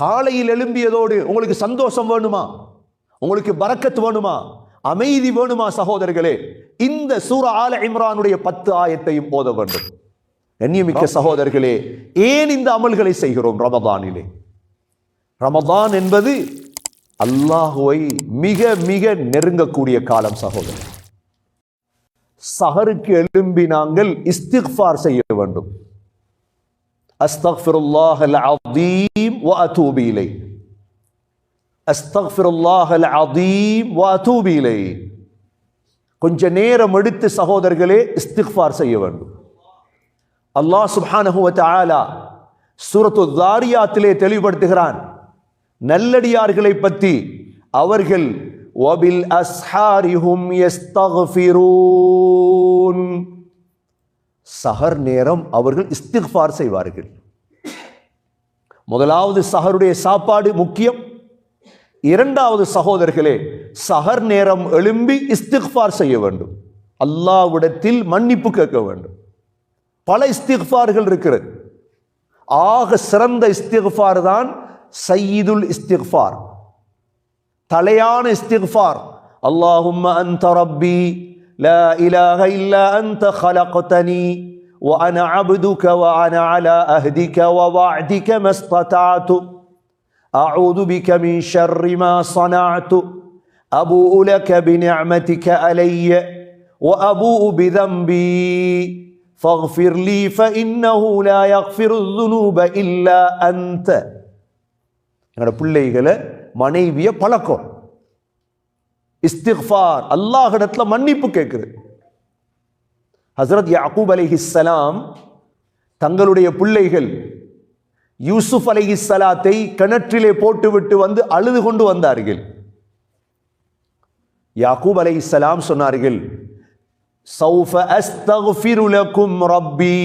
காலையில் எழும்பியதோடு உங்களுக்கு சந்தோஷம் வேணுமா? உங்களுக்கு பரக்கத் வேணுமா? அமைதி வேணுமா சகோதரர்களே? இந்த சூர ஆல இம்ரானுடைய பத்து ஆயத்தையும் ஓத வேண்டும். கண்ணியமிக்க சகோதரர்களே ஏன் இந்த அமல்களை செய்கிறோம் ரமதானிலே? ரமதான் என்பது அல்லாஹுவை மிக மிக நெருங்கக்கூடிய காலம் சகோதரர் சஹருக்கு எழும்பி நாங்கள் இஸ்திக்ஃபார் செய்ய வேண்டும். அஸ்தக்ஃபிருல்லாஹ் அல் அதீம் வ அதூபு இலை அஸ்தக்ஃபிருல்லாஹ் அல் அதீம் வ அதூபு இலை கொஞ்ச நேரம் எடுத்து சகோதரர்களே இஸ்திக்ஃபார் செய்ய வேண்டும் அல்லாஹ் சுப்ஹானஹு வ தஆலா சூரத்து தாரியாத்திலே தெளிவுபடுத்துகிறான் நல்லடியார்களை பற்றி அவர்கள் வபில் அஸ்ஹாரிஹும் யஸ்தக்ஃபிரூன் சஹர் நேரம் அவர்கள் இஸ்திஃபார் செய்வார்கள். முதலாவது சஹருடைய சாப்பாடு முக்கியம். இரண்டாவது சகோதரர்களே சஹர் நேரம் எழும்பி இஸ்திஃபார் செய்ய வேண்டும். அல்லாவிடத்தில் மன்னிப்பு கேட்க வேண்டும். பல இஸ்திஃபார்கள் இருக்கிறது. ஆக சிறந்த இஸ்திஃபார் தான் சையீதுல் இஸ்திஃபார் தலையான இஸ்திஃபார் அல்லாஹும் அன் ரப்பி لا إله إلا أنت خلقتني وأنا عبدك وأنا على أهدك ووعدك ما استطعت أعوذ بك من شر ما صنعت أبوء لك بنعمتك علي وأبوء بذنبي فاغفر لي فإنه لا يغفر الذنوب إلا أنت என்னோட பிள்ளைகளை மனைவிய பழக்கம் இஸ்திக்ஃபார் அல்லாஹிடத்துல மன்னிப்பு கேட்குது ஹசரத் யாக்கூப் அலைஹிஸ்ஸலாம் தங்களுடைய பிள்ளைகள் யூசுப் அலைஹிஸ்ஸலாத்தை கிணற்றிலே போட்டுவிட்டு வந்து அழுது கொண்டு வந்தார்கள். யாக்கூப் அலைஹிஸ்ஸலாம் சொன்னார்கள் சௌஃப அஸ்தக்ஃபிரு ரப்பி.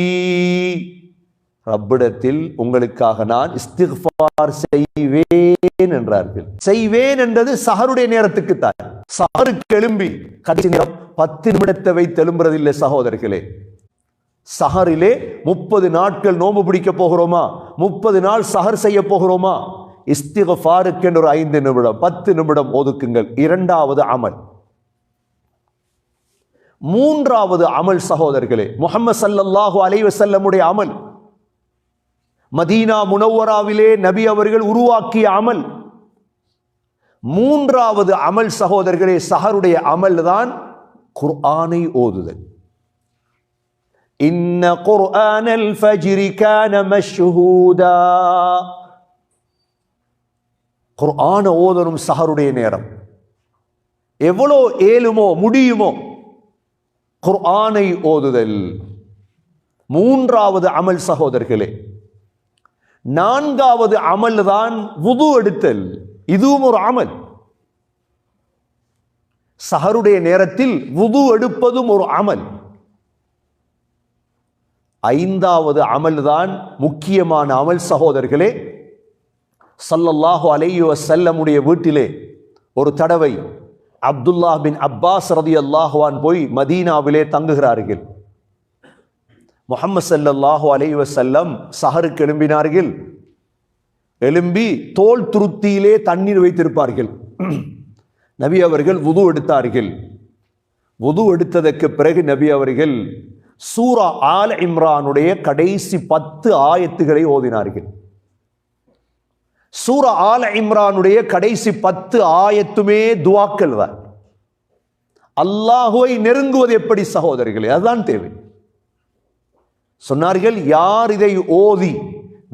ரப்பிடத்தில் உங்களுக்காக நான் இஸ்திஃபார் செய்வேன் என்றார்கள். செய்வேன் என்றது சஹருடைய நேரத்துக்கு தான் சஹருக்கு எழும்பி கடைசி நேரம் பத்து நிமிடத்தை வைத்து எழும்புறதில்லை சகோதரர்களே. சஹரிலே முப்பது நாட்கள் நோம்பு பிடிக்க போகிறோமா? முப்பது நாள் சஹர் செய்ய போகிறோமா? இஸ்திகஃபாருக்கு என்று ஒரு ஐந்து நிமிடம் பத்து நிமிடம் ஒதுக்குங்கள். இரண்டாவது அமல். மூன்றாவது அமல் சகோதரர்களே முகமது சல்லல்லாஹு அலைஹி செல்லமுடைய அமல். மதீனா முனவராவிலே நபி அவர்கள் உருவாக்கிய அமல். மூன்றாவது அமல் சகோதரர்களே சஹருடைய அமல் தான் குர்ஆனை ஓதுதல். இன்ன குர்ஆனல் ஃபஜ்ரி கான மஷ்ஹூதா. குர்ஆன ஓதணும் சஹருடைய நேரம். எவ்வளோ ஏழுமோ முடியுமோ குர்ஆனை ஓதுதல். மூன்றாவது அமல் சகோதரர்களே நான்காவது அமல் தான் உது எடுத்தல். இதுவும் ஒரு அமல். சஹருடைய நேரத்தில் வுது எடுப்பதும் ஒரு அமல். ஐந்தாவது அமல் தான் முக்கியமான அமல் சகோதரர்களே. சல்லல்லாஹு அலைஹி செல்லமுடைய வீட்டிலே ஒரு தடவை அப்துல்லா பின் அப்பாஸ் ரதி அல்லாஹுவான் போய் மதீனாவிலே தங்குகிறார்கள். முகமது சல்லல்லாஹு அலையுவ செல்லம் சஹருக்கு எழும்பினார்கள். எலும்பி தோல் துருத்தியிலே தண்ணீர் வைத்திருப்பார்கள். நபி அவர்கள் உது எடுத்தார்கள். உது எடுத்ததற்கு பிறகு நபி அவர்கள் சூரா ஆல் இம்ரானுடைய கடைசி பத்து ஆயத்துகளை ஓதினார்கள். சூரா ஆல இம்ரானுடைய கடைசி பத்து ஆயத்துமே துவாக்கள் தான் அல்லாஹுவை நெருங்குவது எப்படி சகோதரிகள்? அதுதான் தேவை. சொன்னார்கள் யார் இதை ஓதி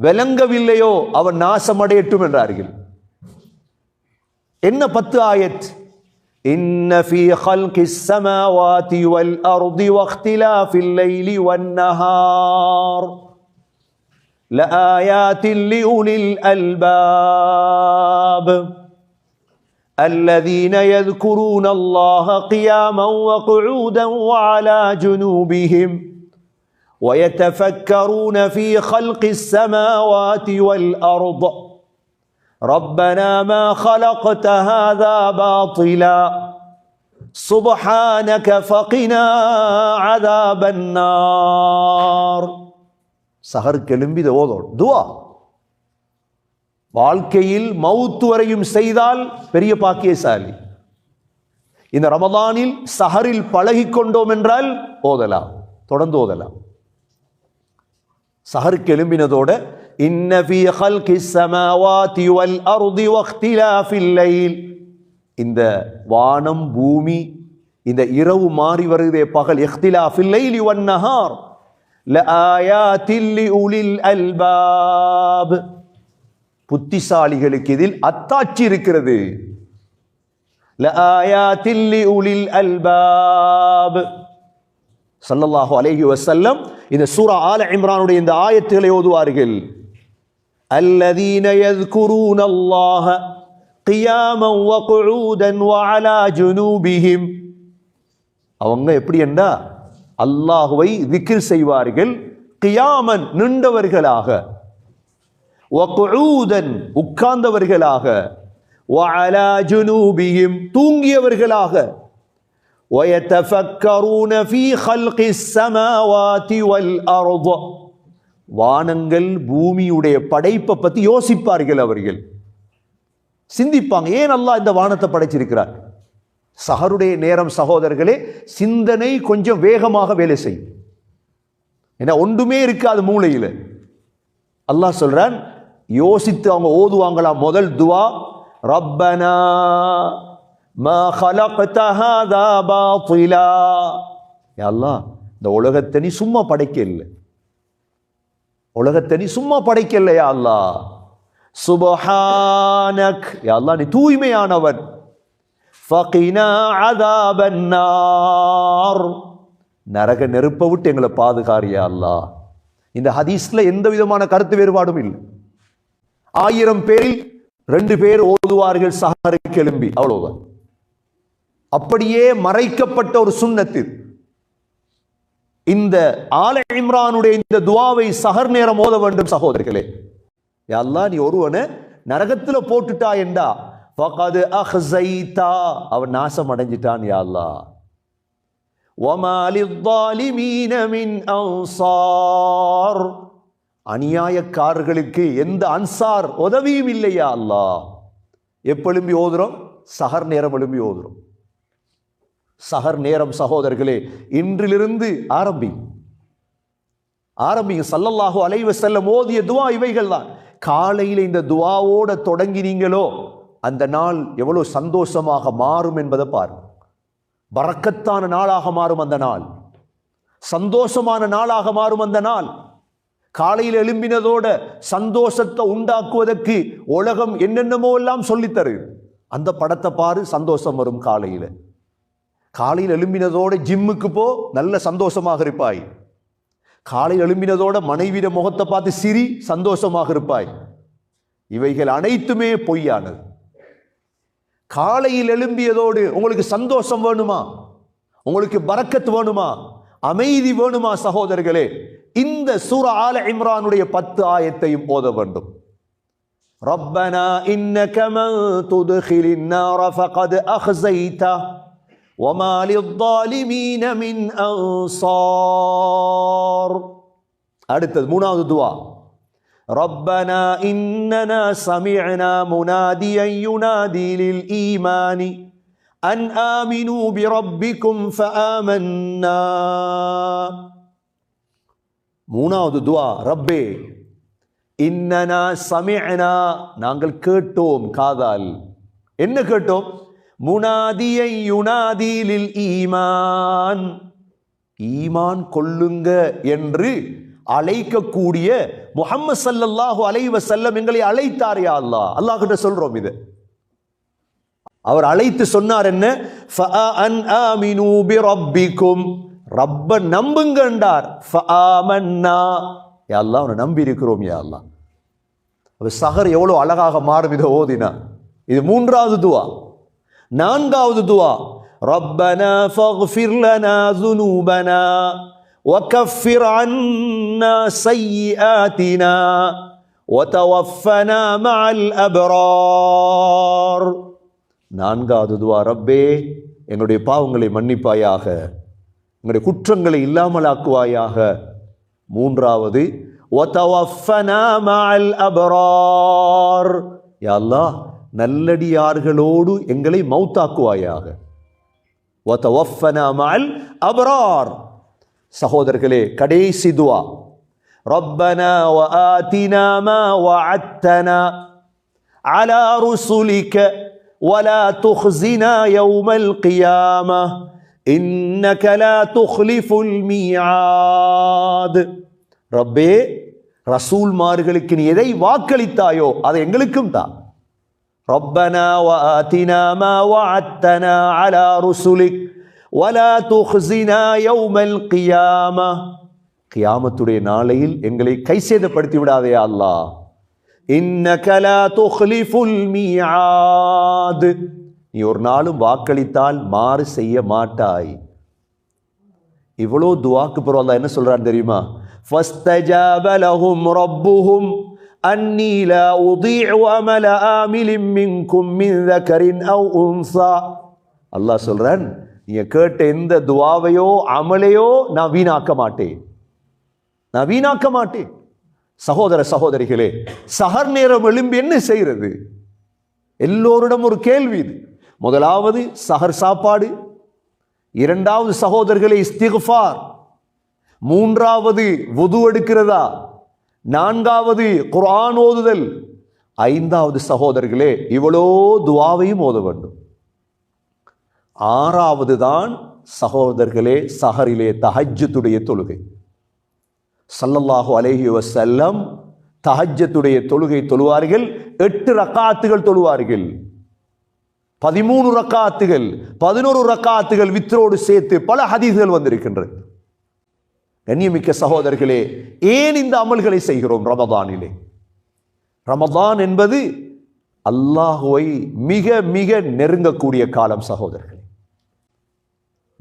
விளங்கவில்லையோ அவன் நாசமடையட்டும் என்றார்கள் என்ன பத்து ஆயத் إن في خلق السماوات والأرض واختلاف الليل والنهار لآيات لأولي الألباب الذين يذكرون الله قياما وقعودا وعلى جنوبهم ويتفكرون في خلق السماوات والارض ربنا ما خلقت هذا باطلا سبحانك فقنا عذاب النار சஹர் கெலும்பி இதை ஓதோம் துவா வாழ்க்கையில் மவுத்து வரையும் செய்தால் பெரிய பாக்கியசாலி இந்த ரமதானில் சஹரில் பழகிக் கொண்டோம் என்றால் ஓதலாம் தொடர்ந்து ஓதலாம் வக்திலாஃபில் லைல். இந்த வானம் பூமி இந்த இரவு மாறி வருகிறதே பகல் இഖ்திலாஃபில் லைலி நஹார் அல்பாப். புத்திசாலிகளுக்கு இதில் அத்தாட்சி இருக்கிறது. அல்பாப். ஸல்லல்லாஹு அலைஹி வஸல்லம் இந்த சூரா ஆல இம்ரானுடைய இந்த ஆயத்துகளை ஓதுவார்கள் الذين يذكرون الله قياما وقعودا وعلى جنوبهم அவங்க எப்படி என்றா அல்லாஹுவை திக்ர் செய்வார்கள் கியாமன் நின்றவர்களாக வகுஊதன் உட்கார்ந்தவர்களாக وعلى جنوبهم தூங்கியவர்களாக ஒயத்தஃபக்கரூன ஃபீ ஹல்கி சமாவாதி வல் அர்த வானங்கள் பூமியுடைய படைப்பை பற்றி யோசிப்பார்கள் அவர்கள். சிந்திப்பாங்க ஏன் அல்லாஹ் இந்த வானத்தை படைச்சிருக்கிறார்? சஹருடைய நேரம் சகோதரர்களே சிந்தனை கொஞ்சம் வேகமாக வேலை செய்யும். ஏன்னா ஒன்றுமே இருக்காது மூளையில். அல்லாஹ் சொல்கிறான் யோசித்து அவங்க ஓதுவாங்களா முதல் துவா ரப்பனா மா ஹலக்தஹாதா பாத்திலா. யல்லா இந்த உலகத்தை நீ சும்மா படைக்கல உலகத்தை நீ சும்மா படைக்கல யா அல்லா சுபஹானக் யா அல்லா நீ தூய்மையானவன் ஃபகினா அதாபன்னார் நரக நெருப்பை விட்டு எங்களை பாதுகாரியா அல்லா இந்த ஹதீஸ்ல எந்த விதமான கருத்து வேறுபாடும் இல்லை. ஆயிரம் பேரில் ரெண்டு பேர் ஓதுவார்கள் சஹாரை எழும்பி அவ்வளோதான் அப்படியே மறைக்கப்பட்ட ஒரு சுண்ணத்து இந்த ஆல இம்ரானுடைய இந்த துவாவை சகர் நேரம் ஓத வேண்டும் சகோதரர்களே யாரெல்லாம் நீ ஒருவனை நரகத்தில் போட்டுட்டா என்றா? ஃபகது அஹ்சைதா அவன் நாசம் அடைஞ்சிட்டான் யாழ்லா அநியாயக்காரர்களுக்கு எந்த அன்சார் உதவியும் இல்லையா அல்லாஹ். எப்பெழும்பி ஓதுறோம்? சகர் நேரம் எழும்பி ஓதுறோம். சகர் நேரம் சகோதரர்களே இன்றிலிருந்து ஆரம்பி. ஆரம்பிங்க சல்லல்லாஹு அலைவ செல்லம் ஓதிய துவா இவைகள் தான். காலையில் இந்த துவாவோட தொடங்கினீங்களோ அந்த நாள் எவ்வளோ சந்தோஷமாக மாறும் என்பதை பாருங்க. பறக்கத்தான நாளாக மாறும் அந்த நாள். சந்தோஷமான நாளாக மாறும் அந்த நாள். காலையில் எழும்பினதோட சந்தோஷத்தை உண்டாக்குவதற்கு உலகம் என்னென்னமோ எல்லாம் சொல்லித்தரு. அந்த படத்தை பாரு சந்தோஷம் வரும் காலையில். காலையில் எழும்பினதோட ஜிம்முக்கு போ நல்ல சந்தோஷமாக இருப்பாய் காலையில் எழும்பினதோட மனைவிட முகத்தை பார்த்து சிரி சந்தோஷமாக இருப்பாய் இவைகள் அனைத்துமே பொய்யானது காலையில் எழும்பியதோடு உங்களுக்கு சந்தோஷம் வேணுமா உங்களுக்கு பரக்கத் வேணுமா அமைதி வேணுமா சகோதரர்களே இந்த சூர ஆல இம்ரானுடைய பத்து ஆயத்தையும் ஓத வேண்டும் ربنا إنك من تدخل النار فقد أخزيته وما للظالمين من أنصار அடுத்தது மூணாவது துவா ربنا إننا سمعنا مناديا ينادي للإيمان أن آمنوا بربكم فآمنا மூணாவது துவா ரப்பே இன்னனா சமிஅனா நாங்கள் கேட்டோம் காதால் என்ன கேட்டோம் முனாதியை யுனாதீலில் ஈமான். ஈமான் கொள்ளுங்க என்று அழைக்கக்கூடிய முஹம்மது ஸல்லல்லாஹு அலைவ செல்லம் எங்களை அழைத்தார் யா அல்லாஹ். அல்லாஹ் கிட்ட சொல்றோம் இது. அவர் அழைத்து சொன்னார் என்ன? ரப்ப நம்புங்க என்றார் ஃபஆமன்னா அல்லாஹ் அவனை நம்பி இருக்கிறோம் யா அல்லாஹ். சகர் சஹர் அழகாக மாறும் இதை ஓதினா. இது மூன்றாவது துவா. நான்காவது துவா ربنا فاغفر لنا ذنوبنا وكفر عنا سيئاتنا وتوفنا مع الأبرار நான்காவது துவா ரப்பே எங்களுடைய பாவங்களை மன்னிப்பாயாக எங்களுடைய குற்றங்களை இல்லாமலாக்குவாயாக மூன்றாவது وتوفنا مع الأبرار يا الله நல்லடியார்களோடு எங்களை மௌத்தாக்குவாயாக وتوفنا مع الأبرار சகோதரர்களே கடைசி துவா ربنا وآتنا ما وعدتنا على رسلك ولا تخزنا يوم القيامة إنك لا تخلف الميعاد ரப்பே ரசூல்மார்களுக்கு நீ எதை வாக்களித்தாயோ அதை எங்களுக்கும் தான் ربنا وآتنا ما وعدتنا على رسلك ولا تخزنا يوم القيامة கியாமத்துடைய நாளையில் எங்களை கை சேதப்படுத்தி விடாதே அல்லாஹ் இன்னக லா துக்லிஃபுல் மீஆத் நீ ஒரு நாளும் வாக்களித்தால் மாறு செய்ய மாட்டாய் இவ்வளோ துவாக்கு பிறகு அல்லாஹ் என்ன சொல்றான் தெரியுமா فاستجاب لهم ربهم أني لا أضيع عمل آمل منكم من ذكر أو أنثى அல்லாஹ் சொல்றான் நீங்க கேட்ட எந்த துவாவையோ அமலையோ நான் வீணாக்க மாட்டேன் நான் வீணாக்க மாட்டேன் சகோதர சகோதரிகளே சகர் நேரம் எழும்பி என்ன செய்யறது எல்லோரிடம் ஒரு கேள்வி இது முதலாவது சஹர் சாப்பாடு இரண்டாவது சகோதரர்களே இஸ்திகுஃபார் மூன்றாவது வுது எடுக்கிறதா நான்காவது குரான் ஓதுதல். ஐந்தாவது சகோதரர்களே இவ்வளோ துவாவையும் ஓத வேண்டும். ஆறாவது தான் சகோதரர்களே சஹரிலே தஹஜ்ஜத்துடைய தொழுகை. சல்லல்லாஹு அலேஹி வசல்லம் தஹஜ்ஜத்துடைய தொழுகை தொழுவார்கள் எட்டு ரக்காத்துகள் தொழுவார்கள். பதிமூணு ரக்காத்துகள் பதினோரு ரக்காத்துகள் வித்ரோடு சேர்த்து பல ஹதீஸ்கள் வந்திருக்கின்றது. கண்ணியமிக்க சகோதரர்களே ஏன் இந்த அமல்களை செய்கிறோம் ரமதானிலே? ரமதான் என்பது அல்லாஹுவை மிக மிக நெருங்கக்கூடிய காலம் சகோதரர்களே.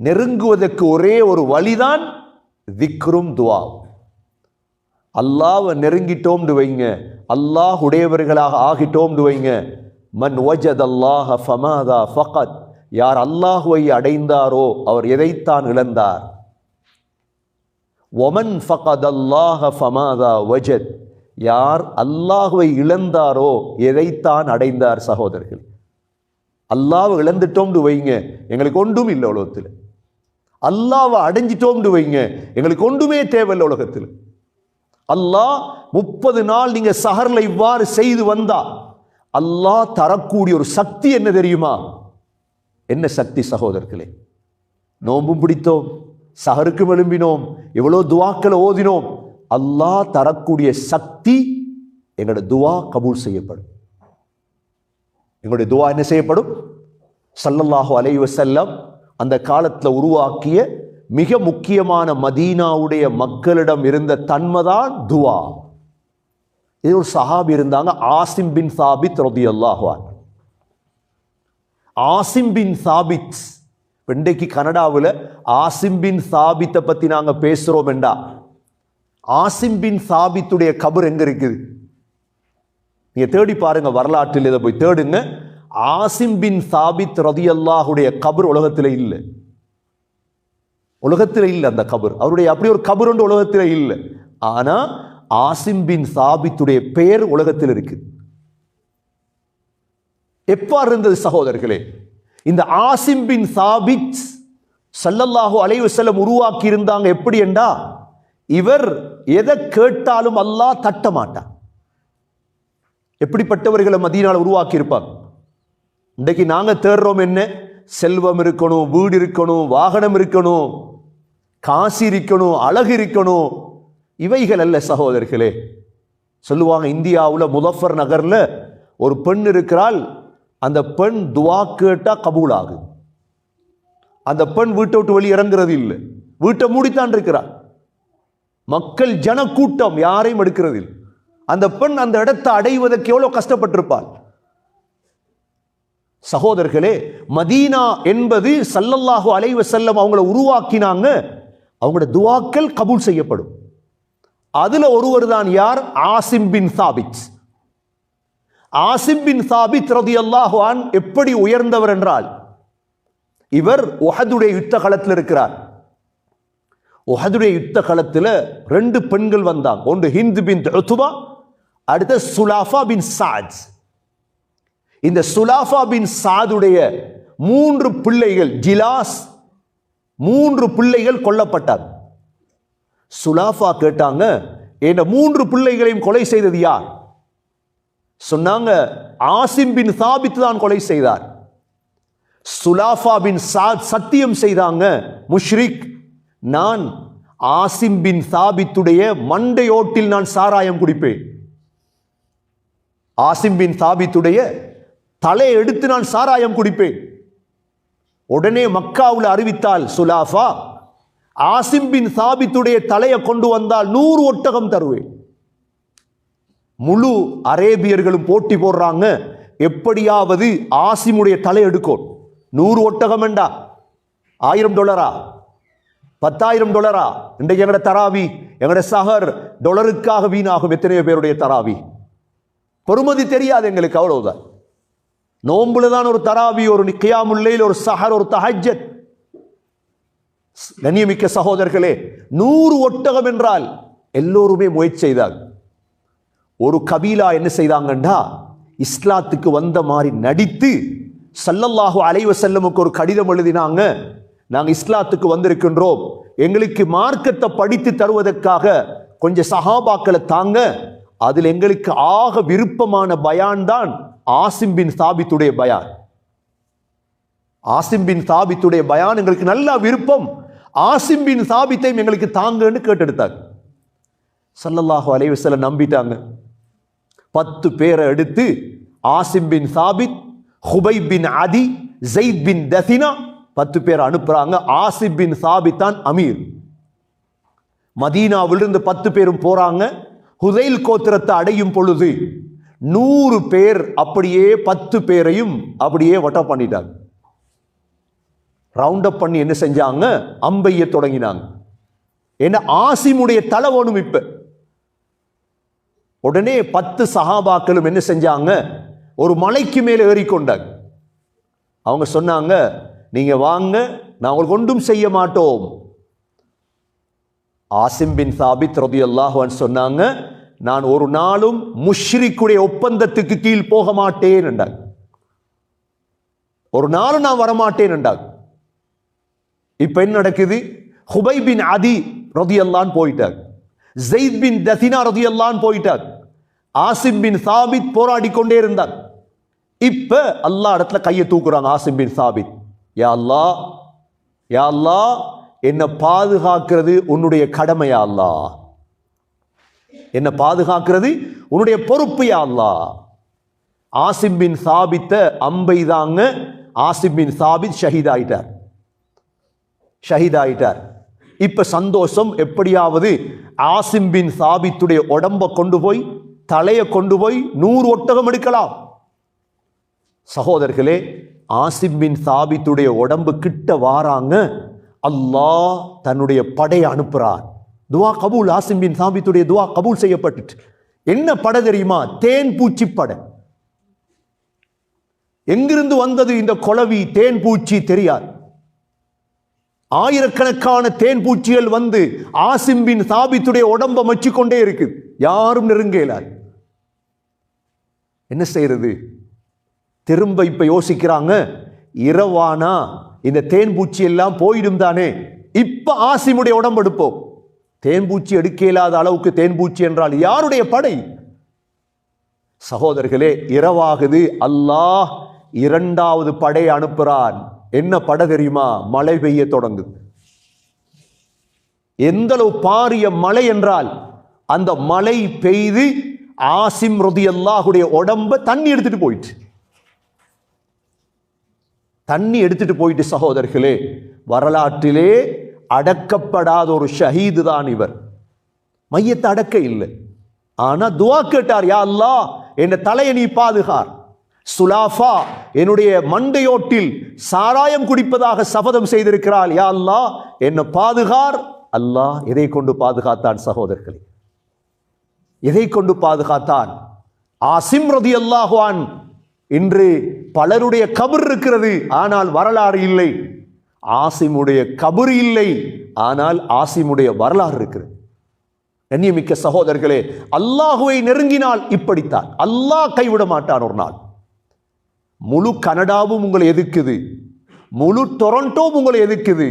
நெருங்குவதற்கு ஒரே ஒரு வழிதான் திக்ரும் துவா அல்லாவை நெருங்கிட்டோம்னு வைங்க அல்லாஹ் உடையவர்களாக ஆகிட்டோம்னு வைங்க. மன் வஜத் அல்லாஹ ஃபமாதா ஃபகத். யார் அல்லாஹுவை அடைந்தாரோ அவர் எதைத்தான் இழந்தார்? ஒமன் ஃபகத் அல்லாஹ ஃபமாதா வஜத் யார் அல்லாஹுவை இழந்தாரோ எதைத்தான் அடைந்தார் சகோதரர்கள்? அல்லாவை இழந்துட்டோம்னு வைங்க எங்களுக்கு ஒன்றும் இல்லை உலகத்தில். அல்லாவை அடைஞ்சிட்டோம்னு வைங்க எங்களுக்கு ஒன்றுமே தேவையில்லை உலகத்தில். அல்லாஹ் முப்பது நாள் நீங்கள் சஹரில் இவ்வாறு செய்து வந்தா அல்லாஹ் தரக்கூடிய ஒரு சக்தி என்ன தெரியுமா? என்ன சக்தி சகோதரர்களே? நோம்பும் பிடித்தோம். சஹருக்கு எழும்பினோம் எவ்வளோ துவாக்களை ஓதினோம். அல்லாஹ் தரக்கூடிய சக்தி எங்களோட துவா கபூல் செய்யப்படும். எங்களுடைய துவா என்ன செய்யப்படும்? சல்லல்லாஹு அலைவ செல்லம் அந்த காலத்தில் உருவாக்கிய மிக முக்கியமான மதீனாவுடைய மக்களிடம் இருந்த தன்மைதான் துவா. இது ஒரு சஹாபி இருந்தாங்க ஆசிம் பின் சாபித் ரதி அல்லாஹுவான் ஆசிம் பின் சாபித் இன்றைக்கு கனடாவில் ஆசிம்பின் சாபித்தை பற்றி நாங்கள் பேசுகிறோம் என்றா? ஆசிம்பின் சாபித்துடைய கபர் எங்கே இருக்குது? நீங்கள் தேடி பாருங்க வரலாற்றில் இதை போய் தேடுங்க. ஆசிம்பின் சாபித் ரதி அல்லாஹுடைய கபர் உலகத்தில் இல்லை. உலகத்தில் இல்லை அந்த கபர். அவருடைய அப்படி ஒரு கபர் ஒன்று உலகத்தில் இல்லை. ஆனா ஆசிம்பின் சாபித்துடைய பெயர் உலகத்தில் இருக்குது. எப்பாறு இருந்தது சகோதரர்களே? இந்த ஆசிம் பின் சாபித் சல்லல்லாஹு அலைஹி வஸல்லம் உருவாக்கி இருந்தாங்க எப்படி என்றா இவர் எதை கேட்டாலும் அல்லாஹ் தட்ட மாட்டான். எப்படிப்பட்டவர்களை மதியனால் உருவாக்கி இருப்பாங்க இன்றைக்கு நாங்கள் தேடுறோம் என்ன? செல்வம் இருக்கணும் வீடு இருக்கணும் வாகனம் இருக்கணும் காசு இருக்கணும் அழகு இருக்கணும். இவைகள் அல்ல சகோதரர்களே. சொல்லுவாங்க இந்தியாவில் முதஃபர் நகரில் ஒரு பெண் இருக்கிறாள் அந்த பெண் துவா கேட்டால் கபூல் ஆகுது அந்த பெண் வீட்டை விட்டு வெளியே இறங்குறது இல்லை. வீட்டை மூடித்தான் இருக்கிறார் மக்கள் ஜனக்கூட்டம் யாரையும் எடுக்கிறது இல்லை. அந்த பெண் அந்த இடத்தை அடைவதற்கு எவ்வளோ கஷ்டப்பட்டிருப்பாள்? சகோதரர்களே மதீனா என்பது சல்லல்லாஹு அலைவ செல்லம் அவங்கள உருவாக்கினாங்க. அவங்களோட துவாக்கள் கபூல் செய்யப்படும். அதில் ஒருவர் தான் யார்? ஆசிம் பின் சாபிட்ஸ் ஆசிம் பின் சாபித் ரதி அல்லாஹான் எப்படி உயர்ந்தவர் என்றால் இவர் உஹதுடைய யுத்த களத்தில் இருக்கிறார். உஹதுடைய யுத்த களத்தில் ரெண்டு பெண்கள் வந்தாங்க. ஒன்று ஹிந்து பின் உத்துபா அடுத்த சுலாஃபா பின் சாத். இந்த சுலாஃபா பின் சாதுடைய மூன்று பிள்ளைகள் ஜிலாஸ் மூன்று பிள்ளைகள் கொல்லப்பட்டார். சுலாஃபா கேட்டாங்க என் மூன்று பிள்ளைகளையும் கொலை செய்தது யார்? சொன்னாங்க ஆசிம் பின் சாபித் தான் கொலை செய்தார். சுலாஃபா பின் சாத் சத்தியம் செய்தாங்க முஷ்ரிக். நான் ஆசிம் பின் சாபித்துடைய மண்டையோட்டில் நான் சாராயம் குடிப்பேன். ஆசிம் பின் சாபித்துடைய தலையை எடுத்து நான் சாராயம் குடிப்பேன். உடனே மக்காவில் அறிவித்தால் சுலாஃபா ஆசிம் பின் சாபித்துடைய தலையை கொண்டு வந்தால் நூறு ஒட்டகம் தருவேன். முழு அரேபியர்களும் போட்டி போடுறாங்க. எப்படியாவது ஆசிமுடைய தலை எடுக்கும் நூறு ஒட்டகம் வேண்டா. ஆயிரம் டொலரா? பத்தாயிரம் டொலரா? இன்றைக்கு எங்கட தராவி எங்கட சகர் டொலருக்காக வீணாகும் எத்தனையோ பேருடைய தராவி. பொறுமதி தெரியாது எங்களுக்கு அவ்வளவுதான். நோம்புல தான் ஒரு தராவி ஒரு நிக்கியாமுல்லையில் ஒரு சஹர் ஒரு தஹஜத் கண்ணியமிக்க சகோதரர்களே நூறு ஒட்டகம் என்றால் எல்லோருமே முயற்சி செய்தார்கள் ஒரு கபீலா என்ன செய்தாங்கன்னா இஸ்லாத்துக்கு வந்த மாதிரி நடித்து சல்லல்லாஹு அலைவ செல்லமுக்கு ஒரு கடிதம் எழுதினாங்க. நாங்கள் இஸ்லாத்துக்கு வந்திருக்கின்றோம். எங்களுக்கு மார்க்கத்தை படித்து தருவதற்காக கொஞ்சம் சஹாபாக்களை தாங்க. அதில் எங்களுக்கு ஆக விருப்பமான பயான் தான் ஆசிம் பின் சாபித்துடைய பயான். ஆசிம் பின் சாபித்துடைய பயான் எங்களுக்கு நல்ல விருப்பம். ஆசிம் பின் சாபித்தையும் எங்களுக்கு தாங்கன்னு கேட்டெடுத்தாங்க. சல்லல்லாஹு அலைவசல்ல நம்பிட்டாங்க. பத்து பேரை எடுத்து ஆசிம் பின் சாபித் ஹுபை பின் அதி ஜெயித் பின் தசினா பத்து பேர் அனுப்புறாங்க. ஆசிப் பின் சாபித் தான் அமீர். மதீனாவிலிருந்து பத்து பேரும் போறாங்க. ஹுதைல் கோத்திரத்தை அடையும் பொழுது நூறு பேர் அப்படியே பத்து பேரையும் அப்படியே வட்டம் பண்ணிட்டாங்க. ரவுண்ட் அப் பண்ணி என்ன செஞ்சாங்க? அம்பைய தொடங்கினாங்க. என்ன ஆசிமுடைய தலை வேணும் இப்போ. உடனே பத்து சஹாபாக்களும் என்ன செஞ்சாங்க? ஒரு மலைக்கு மேலே ஏறிக்கொண்டாங்க. அவங்க சொன்னாங்க நீங்க வாங்க நாங்கள் ஒன்றும் செய்ய மாட்டோம். ஆசிம் பின் சாபித் ரதி அல்லாஹான் சொன்னாங்க நான் ஒரு நாளும் முஷ்ரிக்குடைய ஒப்பந்தத்துக்கு கீழ் போக மாட்டேன் என்றாங்க. ஒரு நாளும் நான் வரமாட்டேன் என்றாங்க. இப்ப என்ன நடக்குது? ஹுபை பின் அதி ரதி அல்லான் போயிட்டார் ஜெயித் பின் தசினா ரதி அல்லான் போயிட்டார். ஆசிம் பின் சாபித் போராடி கொண்டே இருந்தார். இப்ப அல்லா இடத்துல கையை தூக்குறாங்க ஆசிம் பின் சாபித். யா அல்லா யா அல்லா என்னை பாதுகாக்கிறது உன்னுடைய கடமையா அல்லா என்னை பாதுகாக்கிறது உன்னுடைய பொறுப்பு யா அல்லா ஆசிம் பின் சாபித்த அம்பை தாங்க ஆசிம் பின் சாபித் ஷஹீத் ஆயிட்டார் ஷஹீத் ஆயிட்டார் இப்ப சந்தோஷம் எப்படியாவது ஆசிம் பின் சாபித்துடைய உடம்பை கொண்டு போய் தலையை கொண்டு போய் நூறு ஒட்டகம் எடுக்கலாம். சகோதரர்களே ஆசிம் பின் சாபித்துடைய உடம்பு கிட்ட வாராங்க அல்லாஹ் தன்னுடைய படையை அனுப்புகிறார் துவா கபூல் ஆசிம் பின் சாபித்துடைய துவா கபூல் செய்யப்பட்டுட்டு என்ன படை தெரியுமா? தேன் பூச்சி படை. எங்கிருந்து வந்தது இந்த குளவி தேன் பூச்சி தெரியாது. ஆயிரக்கணக்கான தேன் பூச்சிகள் வந்து ஆசிம்பின் சாபித்துடைய உடம்பை மச்சிக்கொண்டே இருக்குது யாரும் நெருங்கலார் என்ன செய்யறது திரும்ப இப்ப யோசிக்கிறாங்க இரவானா இந்த தேன் பூச்சி எல்லாம் போயிடும் தானே. இப்ப ஆசிமுடைய உடம்பு எடுப்போம். தேன் பூச்சி எடுக்க இயலாத அளவுக்கு தேன் பூச்சி என்றால் யாருடைய படை? சகோதரர்களே இரவாகுது அல்லாஹ் இரண்டாவது படை அனுப்புகிறான் என்ன பட தெரியுமா? மழை பெய்ய தொடங்குது. எந்தளவு பாரிய மழை என்றால் அந்த மழை பெய்து ஆசிம் ருதி அல்லாஹுடைய உடம்ப தண்ணி எடுத்துட்டு போயிட்டு தண்ணி எடுத்துட்டு போயிட்டு சகோதரர்களே வரலாற்றிலே அடக்கப்படாத ஒரு ஷஹீது தான் இவர். மையத்தை அடக்க இல்லை. ஆனா துவா கேட்டார் யா அல்லா என் தலையை நீ பாதுகார். சுலாஃபா என்னுடைய மண்டையோட்டில் சாராயம் குடிப்பதாக சபதம் செய்திருக்கிறாள். யா அல்லாஹ் என்ன பாதுகார். அல்லாஹ் எதை கொண்டு பாதுகாத்தான் சகோதரர்களே? எதை கொண்டு பாதுகாத்தான்? ஆசிம் ரதி அல்லாஹுவான் இன்று பலருடைய கபர் இருக்கிறது ஆனால் வரலாறு இல்லை. ஆசிமுடைய கபர் இல்லை ஆனால் ஆசிமுடைய வரலாறு இருக்கிறது. கண்ணியமிக்க சகோதரர்களே அல்லாஹுவை நெருங்கினால் இப்படித்தான். அல்லாஹ் கைவிட மாட்டான் ஒரு நாள். முழு கனடாவும் உங்களை எதிர்க்குது. முழு டொரண்டோவும் உங்களை எதிர்க்குது.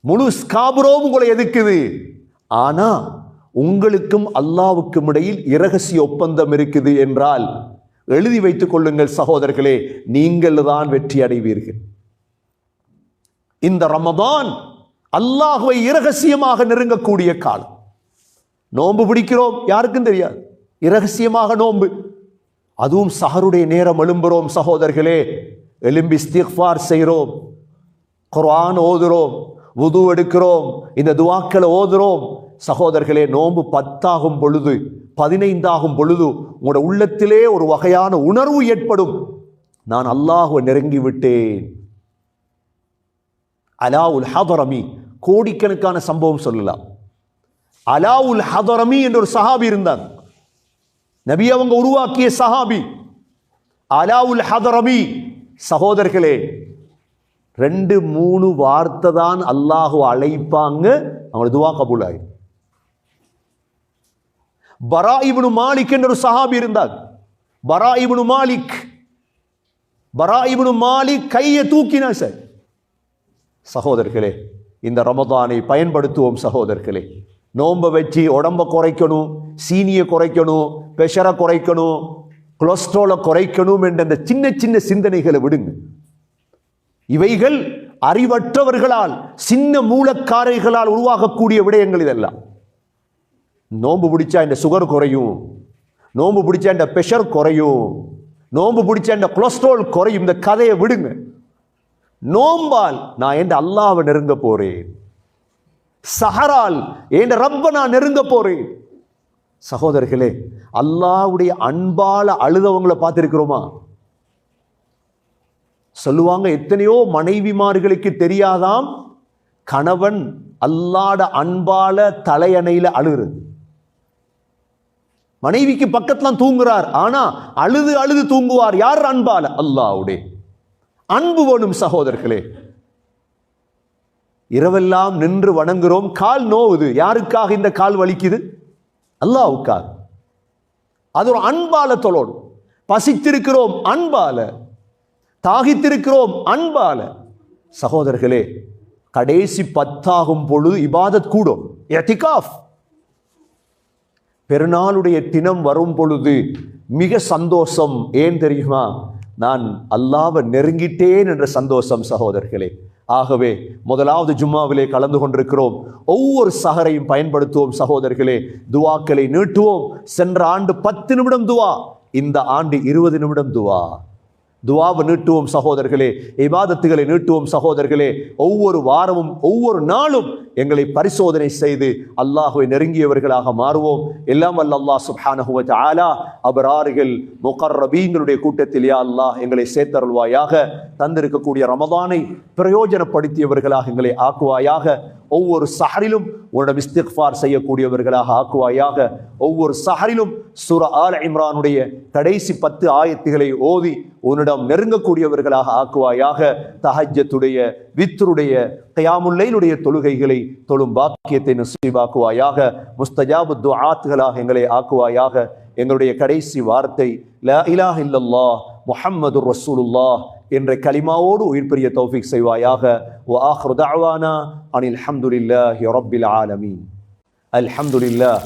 முழு ஸ்காபுரோவும் உங்களை எதிர்க்குது. ஆனால் உங்களுக்கும் அல்லாவுக்கும் இடையில் இரகசிய ஒப்பந்தம் இருக்குது என்றால் எழுதி வைத்துக் கொள்ளுங்கள் சகோதரர்களே நீங்கள் தான் வெற்றி அடைவீர்கள். இந்த ரமதான் அல்லாஹுவை இரகசியமாக நெருங்கக்கூடிய காலம். நோன்பு பிடிக்கிறோம் யாருக்கும் தெரியாது. இரகசியமாக நோன்பு. அதுவும் சஹருடைய நேரம் எழும்புறோம் சகோதரர்களே. எலும்பி ஸ்திஃபார் செய்கிறோம் குர்ஆன் ஓதுறோம் உது எடுக்கிறோம் இந்த துவாக்களை ஓதுறோம். சகோதரர்களே நோன்பு பத்தாகும் பொழுது பதினைந்தாகும் பொழுது உங்களோட உள்ளத்திலே ஒரு வகையான உணர்வு ஏற்படும். நான் அல்லாஹுவை நெருங்கி விட்டேன். அலாவுல் ஹதரமி கோடிக்கணக்கான சம்பவம் சொல்லலாம். அலாவுல் ஹதரமி என்ற ஒரு சஹாபி இருந்தான். நபி அவங்க உருவாக்கிய சஹாபி அலாவுல் ஹதரபி சகோதரர்களே ரெண்டு மூணு வார்த்தை தான் அல்லாஹு அழைப்பாங்க அவங்களோட துவா கபூல் ஆயிடும் பரா இவனு மாலிக் என்ற ஒரு சஹாபி இருந்தார். பரா இவனு மாலிக் பரா இவனு மாலிக் கையை தூக்கினா சார். சகோதரர்களே இந்த ரமதானை பயன்படுத்துவோம் சகோதரர்களே. நோன்பை வச்சு உடம்ப குறைக்கணும் சீனியை குறைக்கணும் ப்ரெஷரை குறைக்கணும் கொலஸ்ட்ரோலை குறைக்கணும் என்ற அந்த சின்ன சின்ன சிந்தனைகளை விடுங்க. இவைகள் அறிவற்றவர்களால் சின்ன மூலக்காரைகளால் உருவாகக்கூடிய விடயங்கள் இதெல்லாம். நோன்பு பிடிச்சா இந்த சுகர் குறையும். நோன்பு பிடிச்சா இந்த ப்ரெஷர் குறையும். நோன்பு பிடிச்சா இந்த கொலஸ்ட்ரால் குறையும். இந்த கதையை விடுங்க. நோம்பால் நான் என் அல்லாவை நெருங்க போறேன். சஹரால் என் ரப்ப நான் நெருங்க போறேன். சகோதரர்களே அல்லாவுடைய அன்பால அழுதவங்களை பார்த்துருக்கிறோமா? சொல்லுவாங்க எத்தனையோ மனைவிமார்களுக்கு தெரியாதாம் கணவன் அல்லாட அன்பால தலையணையில அழுகிறது. மனைவிக்கு பக்கத்துல தூங்குறார் ஆனா அழுது அழுது தூங்குவார் யார் அன்பால? அல்லாவுடைய. அன்பு வேணும் சகோதரர்களே. இரவெல்லாம் நின்று வணங்குறோம். கால் நோவுது. யாருக்காக இந்த கால் வலிக்குது? அல்லாவுக்காக. அது ஒரு அன்பால தொழோடு பசித்திருக்கிறோம் அன்பால. தாகித்திருக்கிறோம் அன்பால. சகோதரர்களே கடைசி பத்தாகும் பொழுது இபாதத் கூடும். எத்திகாஃப் பெருநாளுடைய தினம் வரும் பொழுது மிக சந்தோஷம். ஏன் தெரியுமா? நான் அல்லாவை நெருங்கிட்டேன் என்ற சந்தோஷம் சகோதரர்களே. ஆகவே முதலாவது ஜும்மாவிலே கலந்து கொண்டிருக்கிறோம். ஒவ்வொரு சகரையும் பயன்படுத்துவோம் சகோதரர்களே. துவாக்களை நீட்டுவோம். சென்ற ஆண்டு பத்து நிமிடம் துவா. இந்த ஆண்டு இருபது நிமிடம் துவா. துவாவை நீட்டுவோம் சகோதரர்களே இபாதத்துகளை நீட்டுவோம் சகோதரர்களே. ஒவ்வொரு வாரமும் ஒவ்வொரு நாளும் எங்களை பரிசோதனை செய்து அல்லாஹுவை நெருங்கியவர்களாக மாறுவோம். எல்லாம் அல்ல அல்லா சுப்ஹானஹு ஆலா தஆலா அபராறுகள் முகர்ரபீங்களுடைய கூட்டத்தில் யா அல்லாஹ் எங்களை சேர்த்தருள்வாயாக. தந்திருக்கக்கூடிய ரமதானை பிரயோஜனப்படுத்தியவர்களாக எங்களை ஆக்குவாயாக. ஒவ்வொரு சஹரிலும் உன்னிடம் இஸ்திக்ஃபார் செய்யக்கூடியவர்களாக ஆக்குவாயாக. ஒவ்வொரு சஹரிலும் சுர ஆல் இம்ரானுடைய கடைசி பத்து ஆயத்துகளை ஓதி உன்னிடம் நெருங்கக்கூடியவர்களாக ஆக்குவாயாக. தஹஜத்துடைய வித்ருடைய கயாமுல்லைனுடைய தொழுகைகளை தொழும் பாக்கியத்தை நசீவாக்குவாயாக முஸ்தஜாபு துஆத்துகளாக எங்களை ஆக்குவாயாக. எங்களுடைய கடைசி வார்த்தை ல இலாஹ் இல்லல்லாஹ் முஹம்மது ரசூலுல்லாஹ் என்ற கலிமாவோடு உயிர் பெரிய தௌஃபிக் செய்வாயாக. ஓ ஆஹ்ரு தஅவானா அனில் ஹம்துலில்லாஹி ரப்பில் ஆலமீன். அல்ஹம்துலில்லாஹ்.